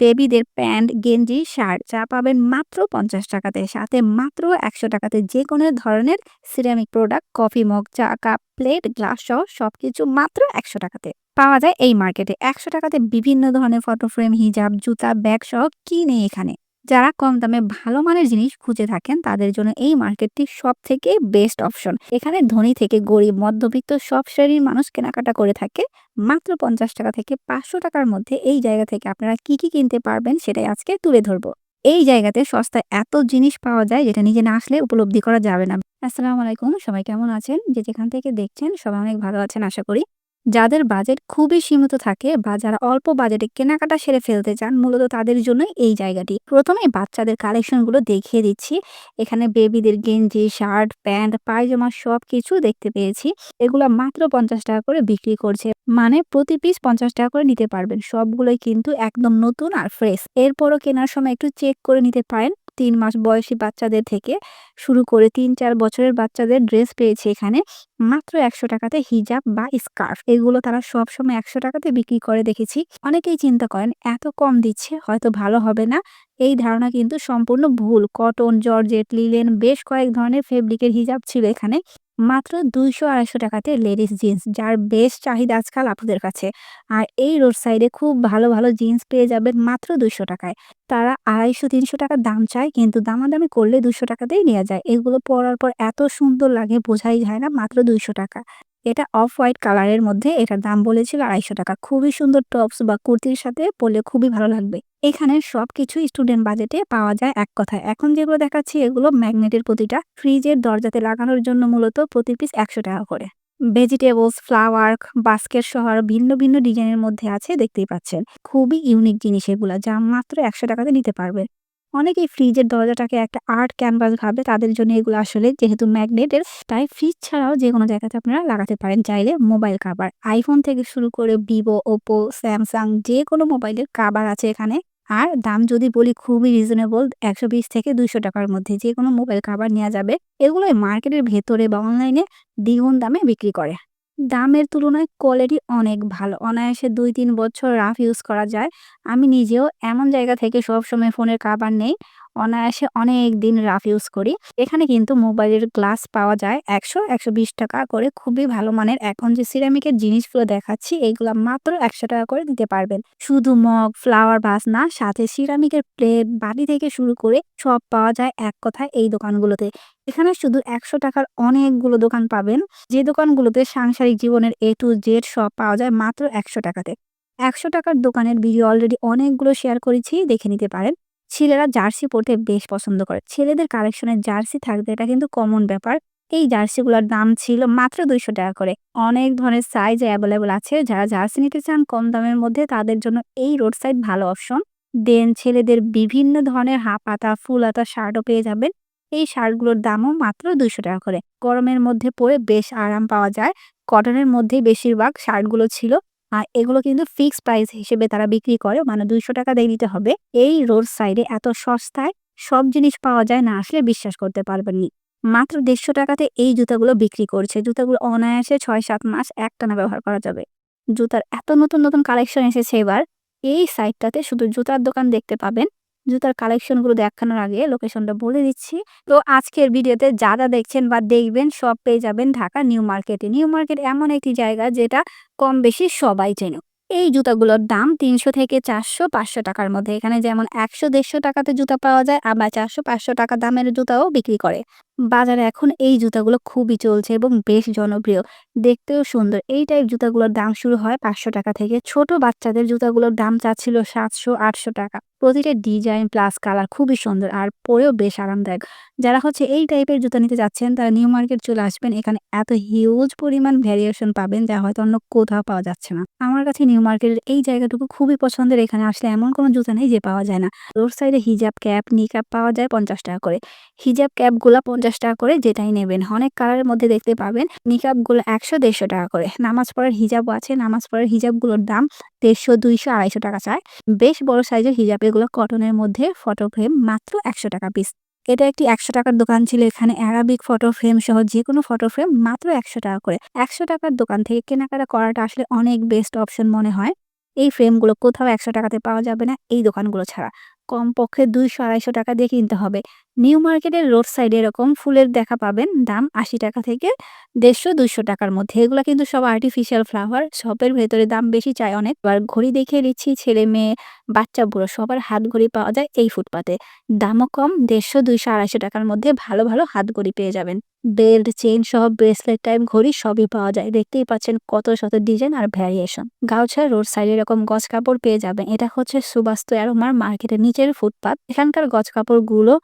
বেবিদের প্যান্ট, গেঞ্জি, শার্ট যা পাবেন মাত্র পঞ্চাশ টাকাতে। সাথে মাত্র একশো টাকাতে যে কোনো ধরনের সিরামিক প্রোডাক্ট, কফি মগ, চা কাপ, প্লেট, গ্লাস সহ সব কিছু মাত্র একশো টাকাতে। পাওয়া যায় এই মার্কেটে একশো টাকাতে বিভিন্ন ধরনের ফটো ফ্রেম, হিজাব, জুতা, ব্যাগ সহ কি নেই এখানে। যারা কম দামে ভালো মানের জিনিস খুঁজে থাকেন, তাদের জন্য এই মার্কেটটি সব থেকে বেস্ট অপশন। এখানে ধনী থেকে গরিব, মধ্যবিত্ত সব শ্রেণির মানুষ কেনাকাটা করে থাকে। মাত্র পঞ্চাশ টাকা থেকে পাঁচশো টাকার মধ্যে এই জায়গা থেকে আপনারা কি কি কিনতে পারবেন সেটাই আজকে তুলে ধরবো। এই জায়গাতে সস্তায় এত জিনিস পাওয়া যায় যেটা নিজে না আসলে উপলব্ধি করা যাবে না। আসসালামু আলাইকুম, সবাই কেমন আছেন? যে যেখান থেকে দেখছেন, সবাই অনেক ভালো আছেন, আশা করি। যাদের বাজেট খুবই সীমিত থাকে বা যারা অল্প বাজেটে কেনাকাটা সেরে ফেলতে চান, মূলত তাদের জন্যই এই জায়গাটি। প্রথমে বাচ্চাদের কালেকশনগুলো দেখিয়ে দিচ্ছি। এখানে বেবিদের গেঞ্জি শার্ট প্যান্ট পায়জামা সব কিছু দেখতে পেয়েছি। এগুলো মাত্র পঞ্চাশ টাকা করে বিক্রি করছে। মানে প্রতি পিস পঞ্চাশ টাকা করে নিতে পারবেন। সবগুলোই কিন্তু একদম নতুন আর ফ্রেশ এরপরও কেনার সময় একটু চেক করে নিতে পারেন। তিন মাস বয়সী বাচ্চাদের থেকে শুরু করে তিন চার বছরের বাচ্চাদের ড্রেস পেয়েছে এখানে। মাত্র একশো টাকাতে হিজাব বা স্কার্ফ। এগুলো তারা সবসময় একশো টাকাতে বিক্রি করে দেখেছি। অনেকেই চিন্তা করেন, এত কম দিচ্ছে, হয়তো ভালো হবে না। এই ধারণা কিন্তু সম্পূর্ণ ভুল। কটন, জর্জেট, লিলেন, বেশ কয়েক ধরনের ফেব্রিকের হিজাব ছিল এখানে। মাত্র দুইশো আড়াইশো টাকাতে লেডিস জিন্স, যার বেশ চাহিদা আজকাল আপনাদের কাছে। আর এই রোড সাইডে খুব ভালো ভালো জিন্স পেয়ে যাবেন মাত্র দুইশো টাকায়। তারা আড়াইশো, তিনশো টাকার দাম চায়, কিন্তু দামাদামি করলে দুশো টাকাতেই নেওয়া যায়। এগুলো পরার পর এত সুন্দর লাগে, বোঝাই যায় না, মাত্র দুইশো টাকা। এটা অফ হোয়াইট কালারের মধ্যে, এটার দাম বলেছিল আড়াইশো টাকা। খুবই সুন্দর টপস বা কুর্তির সাথে পরলে খুবই ভালো লাগবে। এখানে সব কিছু স্টুডেন্ট বাজেটে পাওয়া যায় এক কথায়। এখন যেগুলো দেখাচ্ছি, এগুলো ম্যাগনেটের প্রতিটা। ফ্রিজের দরজাতে লাগানোর জন্য মূলত প্রতি পিস একশো টাকা করে। ভেজিটেবলস ফ্লাওয়ার বাস্কেট সহ ভিন্ন ভিন্ন ডিজাইনের মধ্যে আছে, দেখতেই পাচ্ছেন। খুবই ইউনিক জিনিস এগুলা, যা মাত্র একশো টাকাতে নিতে পারবেন। অনেকেই ফ্রিজের দরজাটাকে একটা আর্ট ক্যানভাস ভাবে তাদের জন্য এগুলো আসলে যেহেতু ম্যাগনেটের, তাই ফ্রিজ ছাড়াও যে কোনো জায়গাতে আপনারা লাগাতে পারেন। চাইলে মোবাইল কাভার। আইফোন থেকে শুরু করে ভিভো ওপো স্যামসাং যে কোনো মোবাইলের কাভার আছে এখানে। আর দাম যদি বলি খুবই রিজনেবল একশো বিশ থেকে দুইশো টাকার মধ্যে যে কোনো মোবাইল কাভার নেওয়া যাবে। এগুলোই মার্কেটের ভেতরে বা অনলাইনে দ্বিগুণ দামে বিক্রি করে। দামের তুলনায় কোয়ালিটি অনেক ভালো। অনায়াসে দুই তিন বছর রাফ ইউজ করা যায়। আমি নিজেও এমন জায়গা থেকে সবসময় ফোনের কাভার নেই। অনায়াসে অনেক দিন রাফ ইউজ করি। এখানে কিন্তু মোবাইলের গ্লাস পাওয়া যায় একশো একশো বিশ টাকা করে। খুবই ভালো মানের। এখন যে সিরামিকের জিনিসগুলো দেখাচ্ছি এইগুলো মাত্র একশো টাকা করে দিতে পারবেন। শুধু মগ, ফ্লাওয়ার বাস না, সাথে সিরামিকের প্লেট বাড়ি থেকে শুরু করে সব পাওয়া যায় এক কথায় এই দোকানগুলোতে। এখানে শুধু একশো টাকার অনেকগুলো দোকান পাবেন। যে দোকানগুলোতে সাংসারিক জীবনের এ টু জেড সব পাওয়া যায় মাত্র একশো টাকাতে। একশো টাকার দোকানের ভিডিও অলরেডি অনেকগুলো শেয়ার করেছি, দেখে নিতে পারেন। ছেলেরা জার্সি পরতে বেশ পছন্দ করে। ছেলেদের কালেকশনের জার্সি থাকবে এটা কিন্তু কমন ব্যাপার। এই জার্সিগুলোর দাম ছিল মাত্র দুইশো টাকা করে। অনেক ধরনের সাইজ অ্যাভেলেবল আছে। যারা জার্সি নিতে চান কম দামের মধ্যে তাদের জন্য এই রোড সাইড ভালো অপশন দেন ছেলেদের বিভিন্ন ধরনের হাফ হাতা ফুল হাতা শার্টও পেয়ে যাবেন। এই শার্টগুলোর দামও মাত্র দুইশো টাকা করে। গরমের মধ্যে পরে বেশ আরাম পাওয়া যায়। কটনের মধ্যেই বেশিরভাগ শার্টগুলো ছিল। আর এগুলো কিন্তু ফিক্সড প্রাইস হিসেবে তারা বিক্রি করে মানে দুইশো টাকা দিয়ে নিতে হবে। এই রোড সাইডে এত সস্তায় সব জিনিস পাওয়া যায় না আসলে বিশ্বাস করতে পারবেননি মাত্র দেড়শো টাকাতে এই জুতাগুলো বিক্রি করছে। জুতাগুলো অনায়াসে ছয় সাত মাস একটানা ব্যবহার করা যাবে। জুতার এত নতুন নতুন কালেকশন এসেছে এবার। এই সাইটটাতে শুধু জুতার দোকান দেখতে পাবেন। জুতার কালেকশনগুলো দেখানোর আগে লোকেশনটা বলে দিচ্ছি। তো আজকের ভিডিওতে যা দেখছেন বা দেখবেন সব পেয়ে যাবেন ঢাকা নিউ মার্কেটে। নিউ মার্কেট এমন একটি জায়গা যেটা কম বেশি সবাই চেনে। এই জুতাগুলোর দাম তিনশো থেকে চারশো পাঁচশো টাকার মধ্যে। এখানে যেমন একশো দেড়শো টাকাতে জুতা পাওয়া যায়, আবার চারশো পাঁচশো টাকা দামের জুতাও বিক্রি করে। বাজারে এখন এই জুতাগুলো খুবই চলছে এবং বেশ জনপ্রিয়। দেখতেও সুন্দর। এই টাইপ জুতাগুলোর দাম শুরু হয় পাঁচশো টাকা থেকে। ছোট বাচ্চাদের জুতাগুলোর দাম চাচ্ছিল সাতশো, আটশো টাকা। প্রতিটা ডিজাইন প্লাস কালার খুবই সুন্দর আর পরেও বেশ আরামদায়ক। যারা হচ্ছে এই টাইপের জুতা নিতে যাচ্ছেন, তারা নিউ মার্কেট চলে আসবেন। এখানে এত হিউজ পরিমাণ ভ্যারিয়েশন পাবেন যা হয়তো অন্য কোথাও পাওয়া যাচ্ছে না। আমার কাছে নিউ মার্কেটের এই জায়গাটুকু খুবই পছন্দের। এখানে আসলে এমন কোনো জুতা নেই যে পাওয়া যায় না। রোড সাইডে হিজাব ক্যাপ নিকাপ পাওয়া যায় পঞ্চাশ টাকা করে। হিজাব ক্যাপগুলো পঞ্চাশ টাকা করে যেটাই নেবেন। অনেক কালারের মধ্যে দেখতে পাবেন নিকাপগুলো একশো দেড়শো টাকা করে। নামাজ পড়ার হিজাবও আছে, নামাজ পড়ার হিজাবগুলোর দাম দেড়শো, দুইশো, আড়াইশো টাকা চায়। বেশ বড় সাইজের হিজাব, এগুলো কটনের মধ্যে ফটো ফ্রেম মাত্র একশো টাকা পিস এটা একটি একশো টাকার দোকান ছিল, এখানে অ্যারাবিক ফটো ফ্রেম সহ যে কোনো ফটো ফ্রেম মাত্র একশো টাকা করে। একশো টাকার দোকান থেকে কেনাকাটা করাটা আসলে অনেক বেস্ট অপশন মনে হয়। এই ফ্রেমগুলো কোথাও একশো টাকাতে পাওয়া যাবে না, এই দোকানগুলো ছাড়া। কমপক্ষে দুইশো, আড়াইশো টাকা দিয়ে কিনতে হবে। নিউ মার্কেটের রোড সাইডে এরকম ফুলের দেখা পাবেন। দাম আশি টাকা থেকে দেড়শো দুইশো টাকার মধ্যে। এগুলো কিন্তু সব আর্টিফিশিয়াল ফ্লাওয়ার শপের ভেতরে দাম বেশি চায় অনেক। আর ঘড়ি দেখিয়ে দিচ্ছি ছেলে মেয়ে, বাচ্চা, বুড়ো, সবার হাত ঘড়ি পাওয়া যায় এই ফুটপাতে। দামও কম, দেড়শো দুইশো আড়াইশো টাকার মধ্যে ভালো ভালো হাত ঘড়ি পেয়ে যাবেন। বেল্ট চেন সহ ব্রেসলেট টাইপ ঘড়ি সবই পাওয়া যায়। দেখতেই পাচ্ছেন কত শত ডিজাইন আর ভ্যারিয়েশন গাউছার রোড সাইডে এরকম গজ কাপড় পেয়ে যাবেন। এটা হচ্ছে সুবাস্তু অ্যারোমার মার্কেটের নিচের ফুটপাত। এখানকার গছ কাপড়গুলো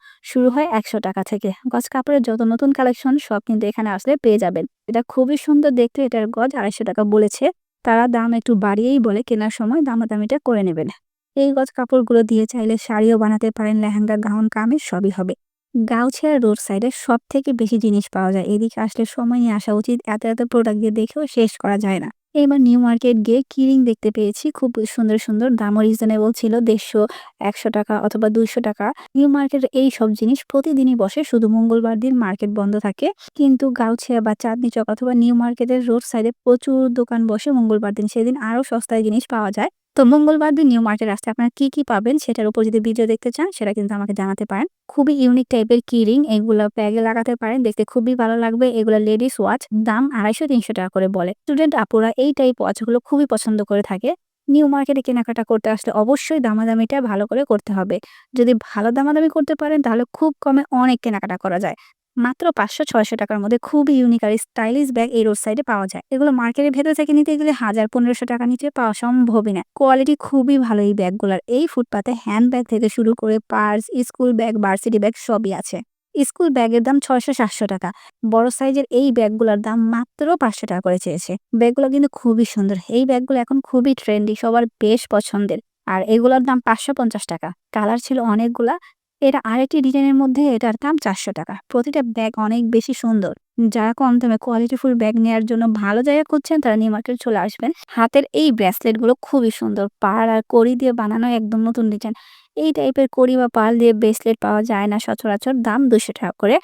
শুরু হয় একশো টাকা থেকে। গজ কাপড়ের যত নতুন কালেকশন সব কিন্তু এখানে আসলে পেয়ে যাবেন। এটা খুবই সুন্দর দেখতে, এটার গজ আড়াইশো টাকা বলেছে। তারা দাম একটু বাড়িয়েই বলে, কেনার সময় দামাদামিটা করে নেবেন। এই গজ কাপড়গুলো দিয়ে চাইলে শাড়িও বানাতে পারেন, লেহেঙ্গা, গাউন, কামিজ, সবই হবে। গাউছিয়া রোড সাইডে সব থেকে বেশি জিনিস পাওয়া যায়। এদিকে আসলে সময় নিয়ে আসা উচিত। এত এত প্রোডাক্ট দিয়ে দেখেও শেষ করা যায় না। এবার নিউ মার্কেট গিয়ে কিরিং দেখতে পেয়েছি। খুব সুন্দর সুন্দর, দামও রিজনেবল ছিল, দেড়শো, একশো টাকা অথবা দুইশো টাকা। নিউ মার্কেটের এই সব জিনিস প্রতিদিনই বসে, শুধু মঙ্গলবার দিন মার্কেট বন্ধ থাকে। কিন্তু গাউছিয়া বা চাঁদনি চক অথবা নিউ মার্কেটের রোড সাইডে প্রচুর দোকান বসে, মঙ্গলবার দিন সেদিন আরও সস্তায় জিনিস পাওয়া যায়। তো মঙ্গলবার দিন নিউ মার্কেট আসতে আপনারা কি কি পাবেন সেটার উপর যদি ভিডিও দেখতে চান, সেটা কিন্তু আমাকে জানাতে পারেন। খুবই ইউনিক টাইপের কি রিং এগুলো ব্যাগে লাগাতে পারেন, দেখতে খুবই ভালো লাগবে। এগুলো লেডিস ওয়াচ দাম আড়াইশো তিনশো টাকা করে বলে। স্টুডেন্ট আপুরা এই টাইপ ওয়াচগুলো খুবই পছন্দ করে থাকে। নিউ মার্কেটে কেনাকাটা করতে আসলে অবশ্যই দামাদামিটা ভালো করে করতে হবে। যদি ভালো দামাদামি করতে পারেন, তাহলে খুব কমে অনেক কেনাকাটা করা যায়। মাত্র পাঁচশো ছয়শো টাকার মধ্যে খুবই ইউনিক আর স্টাইলিশ ব্যাগ এই রোড সাইডে পাওয়া যায়। এগুলো মার্কেটের ভেতর থেকে নিতে গেলে হাজার পনেরোশো টাকা নিচে পাওয়া সম্ভবই না। কোয়ালিটি খুবই ভালো এই ব্যাগগুলোর এই ফুটপাতে হ্যান্ড ব্যাগ থেকে শুরু করে purse school bag varsity bag সবই আছে। স্কুল ব্যাগের দাম ছয়শো সাতশো টাকা। বড় সাইজের এই ব্যাগগুলোর দাম মাত্র পাঁচশো টাকা করে চেয়েছে। ব্যাগগুলো কিন্তু খুবই সুন্দর। এই ব্যাগগুলো এখন খুবই ট্রেন্ডি সবার বেশ পছন্দের। আর এগুলোর দাম পাঁচশো পঞ্চাশ টাকা। কালার ছিল অনেকগুলা এটা আরেকটি ডিজাইনের মধ্যে এটার দাম চারশো টাকা। প্রতিটা ব্যাগ অনেক বেশি সুন্দর। যারা কম দামে কোয়ালিটিফুল ব্যাগ নেওয়ার জন্য ভালো জায়গা খুঁজছেন, তারা নিউ মার্কেট চলে আসবেন। হাতের এই ব্রেসলেটগুলো খুবই সুন্দর। পাড় আর কড়ি দিয়ে বানানো একদম নতুন ডিজাইন এই টাইপের কড়ি বা পাল দিয়ে ব্রেসলেট পাওয়া যায় না সচরাচর। দাম দুশো টাকা করে।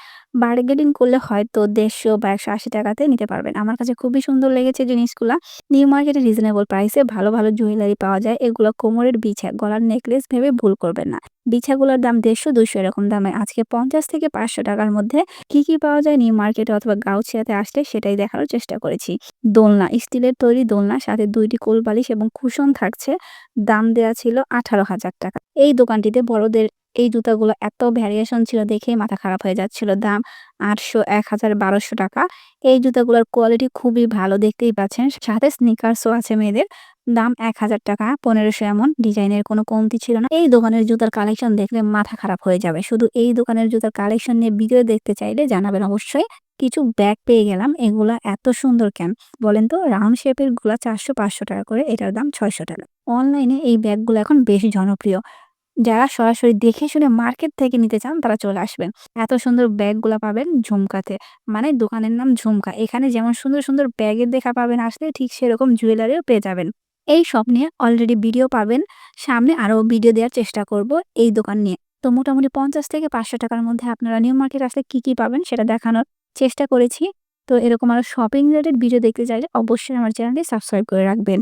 বার্গেনিং করলে হয়তো দেড়শো বা একশো আশি টাকাতে নিতে পারবেন। আমার কাছে খুবই সুন্দর লেগেছে জিনিসগুলা। নিউ মার্কেটে রিজনেবল প্রাইসে ভালো ভালো জুয়েলারি পাওয়া যায়। এগুলো কোমরের বিছা, গলার নেকলেস ভেবে ভুল করবেন না। বিছাগুলোর দাম দেড়শো দুশো এরকম দামে। আজকে পঞ্চাশ থেকে পাঁচশো টাকার মধ্যে কি কি পাওয়া যায় নিউ মার্কেটে অথবা গাউছিয়াতে আসলে সেটাই দেখানোর চেষ্টা করেছি। দোলনা, স্টিলের তৈরি দোলনা, সাথে দুইটি কোল বালিশ এবং কুশন থাকছে। দাম দেওয়া ছিল আঠারো হাজার টাকা। এই দোকানটিতে বড়দের এই জুতাগুলো এত ভ্যারিয়েশন ছিল দেখে মাথা খারাপ হয়ে যাচ্ছিল। দাম আটশো এক হাজার বারোশো টাকা। এই জুতাগুলোর কোয়ালিটি খুবই ভালো, দেখতেই পাচ্ছেন। সাথে স্নিকার্সও আছে মেয়েদের। দাম এক হাজার টাকা, পনেরোশো এমন, ডিজাইনের কোনো কমতি ছিল না। এই দোকানের জুতার কালেকশন দেখলে মাথা খারাপ হয়ে যাবে। শুধু এই দোকানের জুতার কালেকশন নিয়ে ভিডিও দেখতে চাইলে জানাবেন অবশ্যই, কিছু ব্যাগ পেয়ে গেলাম, এগুলা এত সুন্দর কেন? বলেন তো রাউন্ড শেপেরগুলা চারশো, পাঁচশো টাকা করে, এটার দাম ছয়শো টাকা। অনলাইনে এই ব্যাগগুলো এখন বেশ জনপ্রিয়। যারা সরাসরি দেখে শুনে মার্কেট থেকে নিতে চান, তারা চলে আসবেন। এত সুন্দর ব্যাগগুলো পাবেন ঝুমকাতে। মানে দোকানের নাম ঝুমকা। এখানে যেমন সুন্দর সুন্দর ব্যাগের দেখা পাবেন, আসলে ঠিক সেরকম জুয়েলারিও পেয়ে যাবেন। এই সব নিয়ে অলরেডি ভিডিও পাবেন। সামনে আরও ভিডিও দেওয়ার চেষ্টা করব এই দোকান নিয়ে। তো মোটামুটি পঞ্চাশ থেকে পাঁচশো টাকার মধ্যে আপনারা নিউ মার্কেট আসলে কী কী পাবেন সেটা দেখানোর চেষ্টা করেছি। তো এরকম আরও শপিং রিলেটেড ভিডিও দেখতে চাইলে অবশ্যই আমার চ্যানেলটি সাবস্ক্রাইব করে রাখবেন।